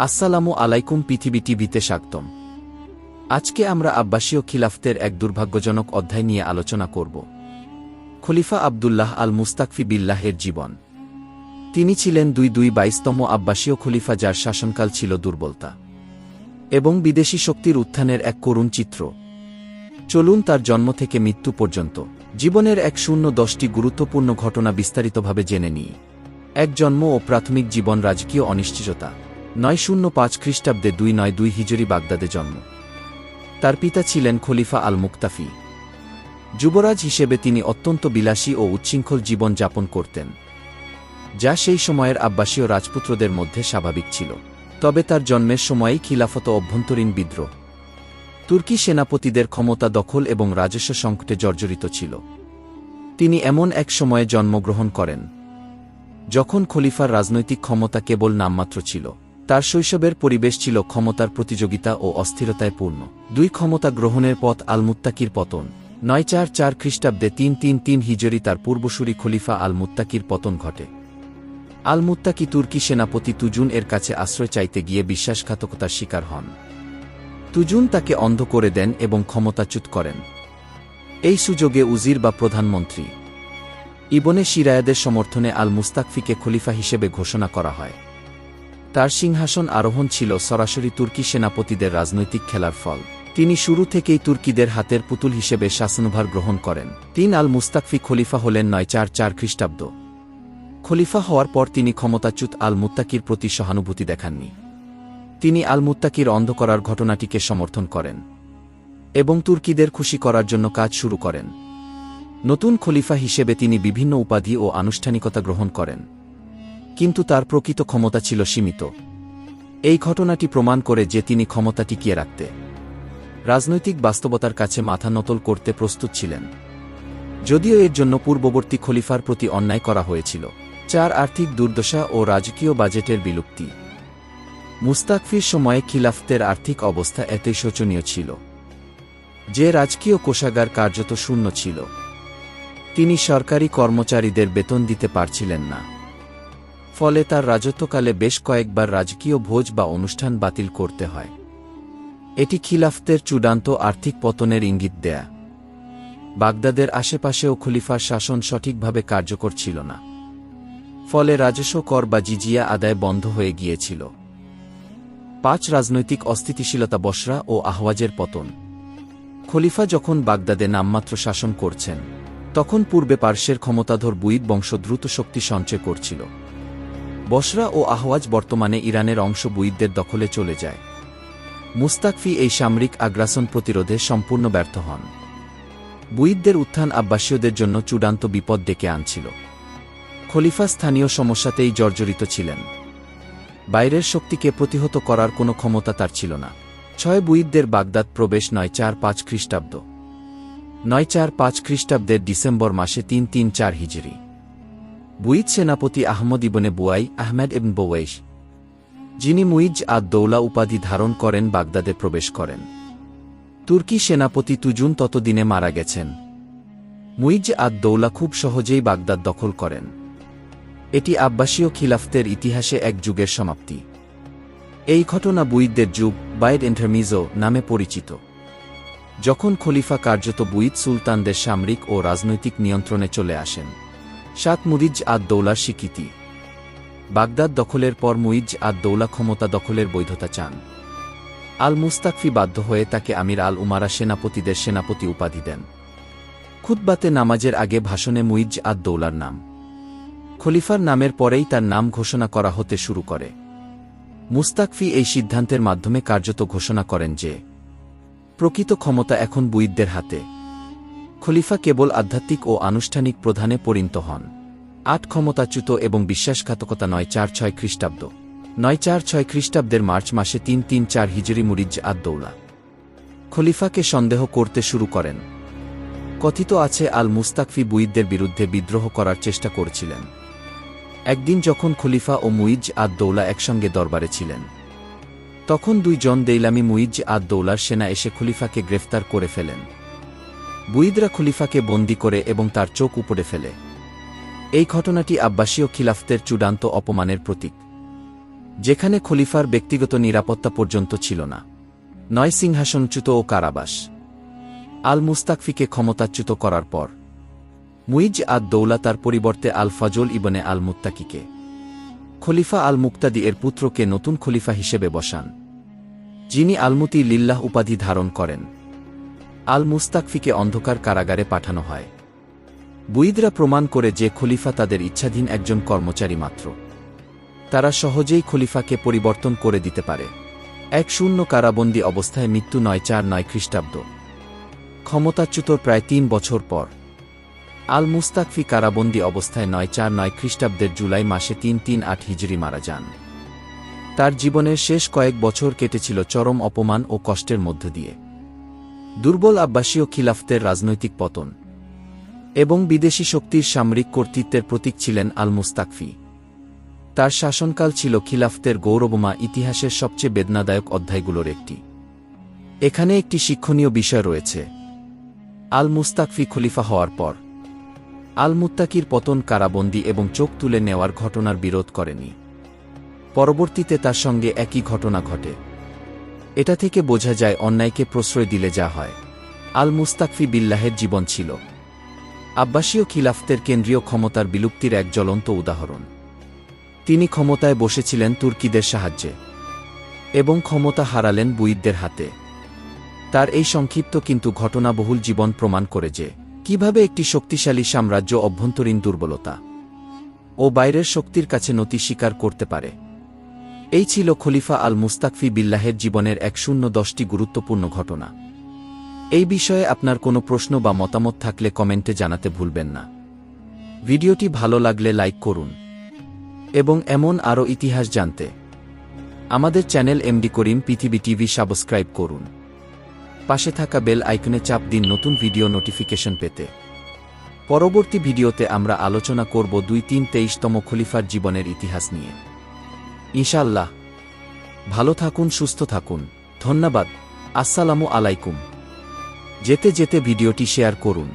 আসসালামু আলাইকুম পৃথিবী টিভিতে স্বাগতম। আজকে আমরা আব্বাসীয় খিলাফতের এক দুর্ভাগ্যজনক অধ্যায় নিয়ে আলোচনা করব। খলিফা আবদুল্লাহ আল মুস্তাকফি বিল্লাহের জীবন। তিনি ছিলেন দুই দুই বাইশতম আব্বাসীয় খলিফা যার শাসনকাল ছিল দুর্বলতা। এবং বিদেশি শক্তির উত্থানের এক করুণ চিত্র। চলুন তার জন্ম থেকে মৃত্যু পর্যন্ত জীবনের এক শূন্য দশটি গুরুত্বপূর্ণ ঘটনা বিস্তারিতভাবে জেনে নিই। এক জন্ম ও প্রাথমিক জীবন রাজকীয় অনিশ্চিততা। নয় শূন্য পাঁচ খ্রিস্টাব্দে দুই নয় দুই হিজরি বাগদাদে জন্ম। তার পিতা ছিলেন খলিফা আল মুক্তাফি যুবরাজ হিসেবে তিনি অত্যন্ত বিলাসী ও উচ্ছৃঙ্খল জীবন যাপন করতেন, যা সেই সময়ের আব্বাসীয় রাজপুত্রদের মধ্যে স্বাভাবিক ছিল। তবে তার জন্মের সময়েই খিলাফত অভ্যন্তরীণ বিদ্রোহ, তুর্কি সেনাপতিদের ক্ষমতা দখল এবং রাজস্ব সংকটে জর্জরিত ছিল। তিনি এমন এক সময়ে জন্মগ্রহণ করেন, যখন খলিফার রাজনৈতিক ক্ষমতা কেবল নামমাত্র ছিল। তার শৈশবের পরিবেশ ছিল ক্ষমতার প্রতিযোগিতা ও অস্থিরতায় পূর্ণ। দুই ক্ষমতা গ্রহণের পথ আলমুত্তাকির পতন। নয় চার চার খ্রিস্টাব্দে তিন তিন তিন হিজরি তার পূর্বসূরি খলিফা আল মুত্তাকির পতন ঘটে। আল মুত্তাকি তুর্কি সেনাপতি তুজুন এর কাছে আশ্রয় চাইতে গিয়ে বিশ্বাসঘাতকতার শিকার হন। তুজুন তাকে অন্ধ করে দেন এবং ক্ষমতাচ্যুত করেন। এই সুযোগে উজির বা প্রধানমন্ত্রী ইবনে শিরায়াদের সমর্থনে আল মুস্তাকফিকে খলিফা হিসেবে ঘোষণা করা হয়। তার সিংহাসন আরোহণ ছিল সরাসরি তুর্কি সেনাপতিদের রাজনৈতিক খেলার ফল। তিনি শুরু থেকেই তুর্কিদের হাতের পুতুল হিসেবে শাসনভার গ্রহণ করেন। তিন আল মুস্তাকফি খলিফা হলেন নয় চার চার খ্রিস্টাব্দ। খলিফা হওয়ার পর তিনি ক্ষমতাচ্যুত আল মুত্তাকির প্রতি সহানুভূতি দেখাননি। তিনি আল মুত্তাকির অন্ধ করার ঘটনাটিকে সমর্থন করেন এবং তুর্কিদের খুশি করার জন্য কাজ শুরু করেন। নতুন খলিফা হিসেবে তিনি বিভিন্ন উপাধি ও আনুষ্ঠানিকতা গ্রহণ করেন। কিন্তু তার প্রকৃত ক্ষমতা ছিল সীমিত। এই ঘটনাটি প্রমাণ করে যে তিনি ক্ষমতা টিকিয়ে রাখতে, রাজনৈতিক বাস্তবতার কাছে মাথা নতল করতে প্রস্তুত ছিলেন। যদিও এর জন্য পূর্ববর্তী খলিফার প্রতি অন্যায় করা হয়েছিল। চার আর্থিক দুর্দশা ও রাজকীয় বাজেটের বিলুপ্তি। মুস্তাকফির সময়ে খিলাফতের আর্থিক অবস্থা এতই শোচনীয় ছিল, যে রাজকীয় কোষাগার কার্যত শূন্য ছিল। তিনি সরকারি কর্মচারীদের বেতন দিতে পারছিলেন না। ফলে তার রাজত্বকালে বেশ কয়েকবার রাজকীয় ভোজ বা অনুষ্ঠান বাতিল করতে হয়। এটি খিলাফতের চূড়ান্ত আর্থিক পতনের ইঙ্গিত দেয়া। বাগদাদের আশেপাশেও খলিফার শাসন সঠিকভাবে কার্যকর ছিল না। ফলে রাজস্ব কর বা জিজিয়া আদায় বন্ধ হয়ে গিয়েছিল। পাঁচ রাজনৈতিক অস্থিতিশীলতা বসরা ও আহওয়াজের পতন। খলিফা যখন বাগদাদে নামমাত্র শাসন করছেন, তখন পূর্বে পার্শ্বের ক্ষমতাধর বুইদ বংশ দ্রুত শক্তি সঞ্চয় করছিল। বসরা ও আহওয়াজ বর্তমানে ইরানের অংশ বুইদদের দখলে চলে যায়। মুস্তাকফি এই সামরিক আগ্রাসন প্রতিরোধে সম্পূর্ণ ব্যর্থ হন। বুইদদের উত্থান আব্বাসীয়দের জন্য চূড়ান্ত বিপদ ডেকে আনছিল। খলিফা স্থানীয় সমস্যাতেই জর্জরিত ছিলেন। বাইরের শক্তিকে প্রতিহত করার কোনো ক্ষমতা তার ছিল না। ছয় বুইদদের বাগদাদ প্রবেশ নয় চার পাঁচ খ্রিস্টাব্দ। নয় চার পাঁচ খ্রিস্টাব্দের ডিসেম্বর মাসে তিন তিন চার হিজরি। বুইদ সেনাপতি আহমদ ইবনে বুয়াই আহমেদ ইবন বৌয়েশ যিনি মুইজ আদ দৌলা উপাধি ধারণ করেন, বাগদাদে প্রবেশ করেন। তুর্কি সেনাপতি তুজুন ততদিনে মারা গেছেন। মুইজ আদ দৌলা খুব সহজেই বাগদাদ দখল করেন। এটি আব্বাসীয় খিলাফতের ইতিহাসে এক যুগের সমাপ্তি। এই ঘটনা বুইদদের যুগ বাইড ইন্টারমিজো নামে পরিচিত। যখন খলিফা কার্যত বুইদ সুলতানদের সামরিক ও রাজনৈতিক নিয়ন্ত্রণে চলে আসেন। সাত মুরিজ আদ দৌলার স্বীকৃতি। বাগদাদ দখলের পর মুইজ আদ দৌলা ক্ষমতা দখলের বৈধতা চান। আল মুস্তাকফি বাধ্য হয়ে তাকে আমির আল উমারা সেনাপতিদের সেনাপতি উপাধি দেন। খুদ্বাতে নামাজের আগে ভাষণে মুইজ আদ দৌলার নাম। খলিফার নামের পরেই তার নাম ঘোষণা করা হতে শুরু করে। মুস্তাকফি এই সিদ্ধান্তের মাধ্যমে কার্যত ঘোষণা করেন যে, প্রকৃত ক্ষমতা এখন বুইদদের হাতে। খলিফা কেবল আধ্যাত্মিক ও আনুষ্ঠানিক প্রধানে পরিণত হন। আট ক্ষমতাচ্যুত এবং বিশ্বাসঘাতকতা নয় চার ছয় খ্রিস্টাব্দ। নয় চার ছয় খ্রিস্টাব্দের মার্চ মাসে তিন তিন চার হিজরি মুরিজ আদদৌলা। খলিফাকে সন্দেহ করতে শুরু করেন। কথিত আছে, আল মুস্তাকফি বুইদদের বিরুদ্ধে বিদ্রোহ করার চেষ্টা করছিলেন। একদিন যখন খলিফা ও মুইজ আদ দৌলা একসঙ্গে দরবারে ছিলেন, তখন দুইজন দেইলামি মুইজ আদ দৌলার সেনা এসে খলিফাকে গ্রেফতার করে ফেলেন। বুইদরা খলিফাকে বন্দি করে এবং তার চোখ উপড়ে ফেলে। এই ঘটনাটি আব্বাসীয় খিলাফতের চূড়ান্ত অপমানের প্রতীক। যেখানে খলিফার ব্যক্তিগত নিরাপত্তা পর্যন্ত ছিল না। নয় সিংহাসনচ্যুত ও কারাবাস। আল মুস্তাকফিকে ক্ষমতাচ্যুত করার পর। মুইজ আদ দৌলা তার পরিবর্তে আল ফজল ইবনে আল মুত্তাকিকে খলিফা আল মুক্তাদি এর পুত্রকে নতুন খলিফা হিসেবে বসান। যিনি আলমুতি লিল্লাহ উপাধি ধারণ করেন। আল মুস্তাকফিকে অন্ধকার কারাগারে পাঠানো হয়। বুইদরা প্রমাণ করে যে খলিফা তাদের ইচ্ছাধীন একজন কর্মচারী মাত্র। তারা সহজেই খলিফাকে পরিবর্তন করে দিতে পারে। এক শূন্য কারাবন্দী অবস্থায় মৃত্যু নয় চার নয় খ্রিস্টাব্দ। ক্ষমতাচ্যুতর প্রায় তিন বছর পর। আল মুস্তাকফি কারাবন্দী অবস্থায় নয় চার নয় খ্রিস্টাব্দের জুলাই মাসে তিন তিন আট হিজড়ি মারা যান। তার জীবনের শেষ কয়েক বছর কেটেছিল চরম অপমান ও কষ্টের মধ্য দিয়ে। দুর্বল আব্বাসীয় খিলাফতের রাজনৈতিক পতন এবং বিদেশি শক্তির সামরিক কর্তৃত্বের প্রতীক ছিলেন আল মুস্তাকফি তার শাসনকাল ছিল খিলাফতের গৌরবমা ইতিহাসের সবচেয়ে বেদনাদায়ক অধ্যায়গুলোর একটি। এখানে একটি শিক্ষণীয় বিষয় রয়েছে। আল মুস্তাকফি খলিফা হওয়ার পর আল মুত্তাকির পতন কারাবন্দী এবং চোখ তুলে নেওয়ার ঘটনার বিরোধ করেনি। পরবর্তীতে তার সঙ্গে একই ঘটনা ঘটে। এটা থেকে বোঝা যায় অন্যায়কে প্রশ্রয় দিলে যা হয়। আল মুস্তাকফি বিল্লাহের জীবন ছিল। আব্বাসীয় খিলাফতের কেন্দ্রীয় ক্ষমতার বিলুপ্তির এক জ্বলন্ত উদাহরণ। তিনি ক্ষমতায় বসেছিলেন তুর্কিদের সাহায্যে এবং ক্ষমতা হারালেন বুইদদের হাতে। তার এই সংক্ষিপ্ত কিন্তু ঘটনাবহুল জীবন প্রমাণ করে যে, কীভাবে একটি শক্তিশালী সাম্রাজ্য অভ্যন্তরীণ দুর্বলতা ও বাইরের শক্তির কাছে নতি স্বীকার করতে পারে। এই ছিল খলিফা আল মুস্তাকফি বিল্লাহের জীবনের এক শূন্য দশটি গুরুত্বপূর্ণ ঘটনা। এই বিষয়ে আপনার কোনো প্রশ্ন বা মতামত থাকলে কমেন্টে জানাতে ভুলবেন না। ভিডিওটি ভালো লাগলে লাইক করুন। এবং এমন আরও ইতিহাস জানতে আমাদের চ্যানেল এমডি করিম পৃথিবী টিভি সাবস্ক্রাইব করুন। পাশে থাকা বেল আইকনে চাপ দিন নতুন ভিডিও নোটিফিকেশন পেতে। পরবর্তী ভিডিওতে আমরা আলোচনা করব দুই তিন তেইশতম খলিফার জীবনের ইতিহাস নিয়ে। ইনশাল্লাহ ভালো থাকুন সুস্থ থাকুন। ধন্যবাদ। আসসালামু আলাইকুম। যেতে যেতে ভিডিওটি শেয়ার করুন।